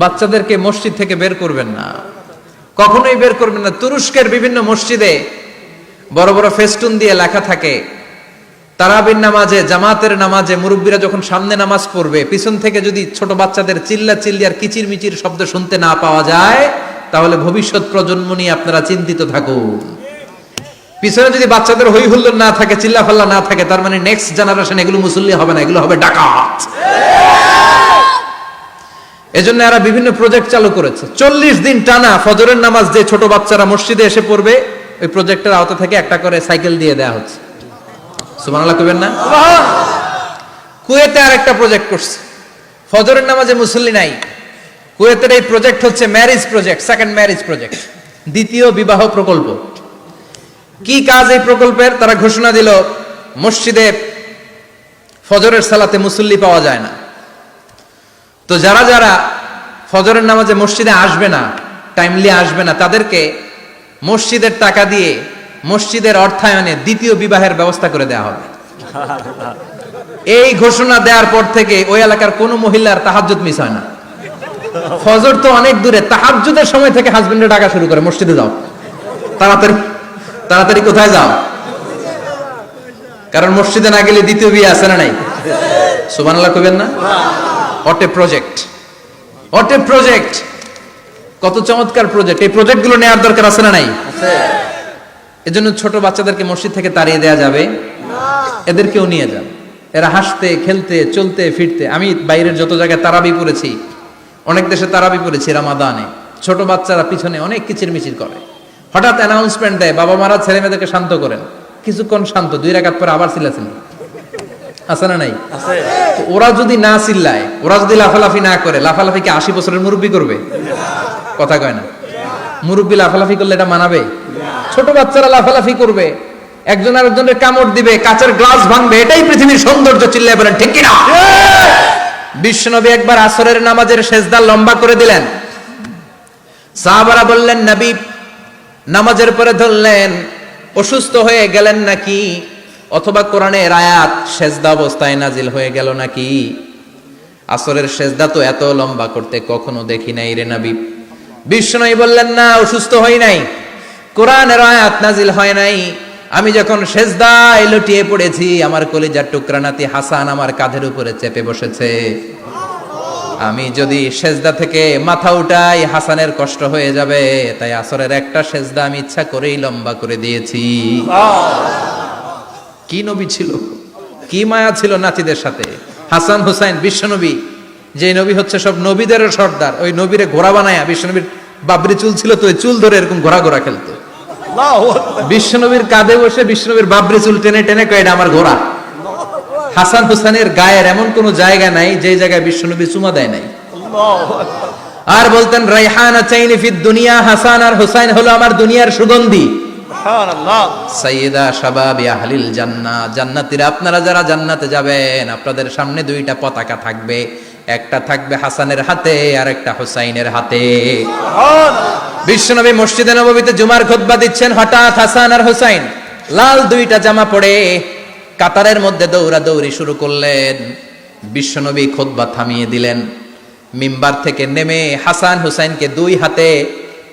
বাচ্চাদেরকে মসজিদ থেকে বের করবেন না। কখনোই বের করবেন না। তুরস্কের বিভিন্ন মসজিদে বড় বড় ফেস্টুন দিয়ে লেখা থাকে, তারাবির নামাজে, জামাতের নামাজে মুরব্বীরা যখন সামনে নামাজ পড়বে, পিছন থেকে যদি ছোট বাচ্চাদের চিল্লা চিল্লি আর কিচির মিচির শব্দ শুনতে না পাওয়া যায়, তাহলে ভবিষ্যৎ প্রজন্ম নিয়ে আপনারা চিন্তিত থাকুন। পিছনে যদি বাচ্চাদের হই হুল্লোড় না থাকে চিল্লা ফাল্লা না থাকে, তার মানে নেক্সট জেনারেশন এগুলো মুসল্লি হবে না, এগুলো হবে ডাকাত। এজন্য এরা বিভিন্ন প্রজেক্ট চালু করেছে। চল্লিশ দিন টানা ফজরের নামাজ যে ছোট বাচ্চারা মসজিদে এসে পড়বে ওই প্রজেক্টের আওতা থেকে একটা করে সাইকেল দিয়ে দেওয়া হচ্ছে। সুবহানাল্লাহ কইবেন না? কুয়েতে আর একটা প্রজেক্ট করছে। ফজরের নামাজে মুসল্লি নাই। কুয়েতের এই প্রজেক্ট হচ্ছে marriage project second marriage project দ্বিতীয় বিবাহ প্রকল্প। কি কাজ এই প্রকল্পের? তারা ঘোষণা দিল মসজিদে ফজরের সালাতে মুসল্লি পাওয়া যায় না। তো যারা যারা ফজরের নামাজে মসজিদে আসবে না টাইমলি আসবে না, তাদেরকে মসজিদের টাকা দিয়ে মসজিদের অর্থায়নে দ্বিতীয় বিবাহের ব্যবস্থা করে দেওয়া হবে। এই ঘোষণা দেওয়ার পর থেকে ওই এলাকার কোনো মহিলার তাহাজ্জুদ মিস হয় না। ফজর তো অনেক দূরে, তাহাজ্জুদের সময় থেকে হাজবেন্ডের ডাকা শুরু করে, মসজিদে যাও। তাড়াতাড়ি তাড়াতাড়ি কোথায় যাও? কারণ মসজিদে না গেলে দ্বিতীয় বিয়ে আছে না নাই? সুবহানাল্লাহ কইবেন না? অটে প্রজেক্ট অটে প্রজেক্ট কত চমৎকার প্রজেক্ট এই প্রজেক্টগুলো নেওয়ার দরকার আছে না নাই? এজন্য ছোট বাচ্চাদেরকে মসজিদ থেকে তাড়িয়ে দেওয়া যাবে। এদেরকেও নিয়ে যান এরা হাসতে খেলতে চলতে ফিরতে। আমি বাইরের যত জায়গায় তারাবি পড়েছি অনেক দেশে তারাবি পড়েছি রামাদানে। ছোট বাচ্চারা পিছনে অনেক কিচির মিচির করে। হঠাৎ অ্যানাউন্সমেন্ট দেয় বাবা মারা ছেলে মেয়েদেরকে শান্ত করেন। কিছুক্ষণ শান্ত দুই রাকাত পরে আবার চিল্লাচিল্লি আছে না নাই? ওরা যদি না চিল্লায় ওরা যদি লাফালাফি না করে লাফালাফি কি আশি বছরের মুরব্বী করবে? কথা কয় না। মুরব্বী লাফালাফি করলে এটা মানাবে? ছোট বাচ্চারা লাফালাফি করবে একজন আরেকজনের কামড় দিবে কাঁচের গ্লাস ভাঙবে এটাই পৃথিবীর সৌন্দর্য চিল্লায় বলেন ঠিক কিনা? বিশ্বনবী একবার আসরের নামাজের শেষদা লম্বা করে দিলেন। সাহাবারা বললেন নবী নামাজের পরে ধরলেন অসুস্থ হয়ে গেলেন নাকি? অথবা কোরআনের রায়াত সেজদা অবস্থায় নাজিল হয়ে গেল নাকি? আসরের সেজদা তো এত লম্বা করতে কখনো দেখি নাই রে নবী। বিষ্ণু বললেন, না, অসুস্থ হই নাই। কোরআনের আয়াত নাজিল হয় নাই। আমি যখন সেজদায় লুটিয়ে পড়েছি, আমার কলিজার টুকরা নাতি হাসান আমার কাঁধের উপরে চেপে বসেছে। আমি যদি সেজদা থেকে মাথা উঠাই, হাসানের কষ্ট হয়ে যাবে। তাই আসরের একটা সেজদা আমি ইচ্ছা করেই লম্বা করে দিয়েছি। কি নবী ছিল? কি মায়া ছিল নাতিদের সাথে? হাসান হুসাইন বিশ্বনবী যে নবী হচ্ছে সব নবীদের সর্দার ওই নবীরে ঘোড়া বানায়া বিশ্বনবীর বাবরি চুল ছিল তো চুল ধরে এরকম ঘোড়া ঘোড়া খেলতো। বিশ্বনবীর কাঁধে বসে বিশ্বনবীর বাবরি চুল টেনে টেনে কয় এটা আমার ঘোড়া। হাসান হুসাইনের গায়ের এমন কোন জায়গা নাই যে জায়গায় বিশ্বনবী চুমা দেয় নাই। আর বলতেন রাইহানা চাইনি ফিদ দুনিয়া হাসান আর হুসাইন হলো আমার দুনিয়ার সুগন্ধি। সাইয়েদা শাবাবি আহলিল জান্নাহ। জান্নাতীরা আপনারা যারা জান্নাতে যাবেন আপনাদের সামনে দুইটা পতাকা থাকবে। একটা থাকবে হাসানের হাতে আর একটা হুসাইনের হাতে। বিশ্বনবী মসজিদে নববীতে জুমার খুতবা দিচ্ছেন হঠাৎ হাসান আর হুসাইন। লাল দুইটা জামা পরে কাতারের মধ্যে দৌড়া দৌড়ি শুরু করলেন। বিশ্বনবী খুতবা থামিয়ে দিলেন। মিম্বার থেকে নেমে হাসান হুসাইনকে দুই হাতে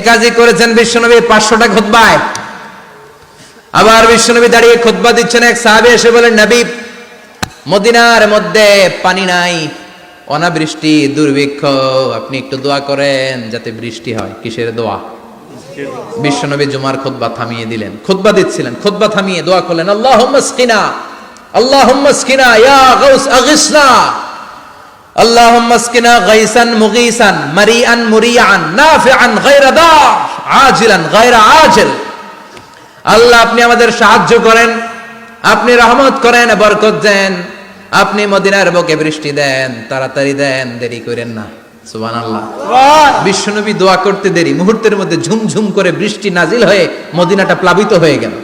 এ কাজই করেছেন বিশ্বনবী পাঁচশোটা খোদবায় আবার বিশ্বনবী দাঁড়িয়ে খোদবা দিচ্ছেন এক সাহাবি, এসে বলেন, নবী, মদিনার মধ্যে পানি নাই, অনাবৃষ্টি, দুর্ভিক্ষ, আপনি একটু দোয়া করেন যাতে বৃষ্টি হয়। কিসের দোয়া? বিশ্বনবী জুমার খুতবা থামিয়ে দিলেন। খুতবা দিচ্ছিলেন, খুতবা থামিয়ে দোয়া করলেন, আল্লাহুম্মা স্কিনা ইয়া গাউস, আগিসনা। আল্লাহ আপনি আমাদের সাহায্য করেন আপনি রহমত করেন বরকত দেন আপনি মদিনার বুকে বৃষ্টি দেন তাড়াতাড়ি দেন দেরি করেন না। বিশ্বনবী দোয়া করতে দেরি মুহূর্তের মধ্যে ঝুমঝুম করে বৃষ্টি নাজিল হয়ে মদিনাটা প্লাবিত হয়ে গেল।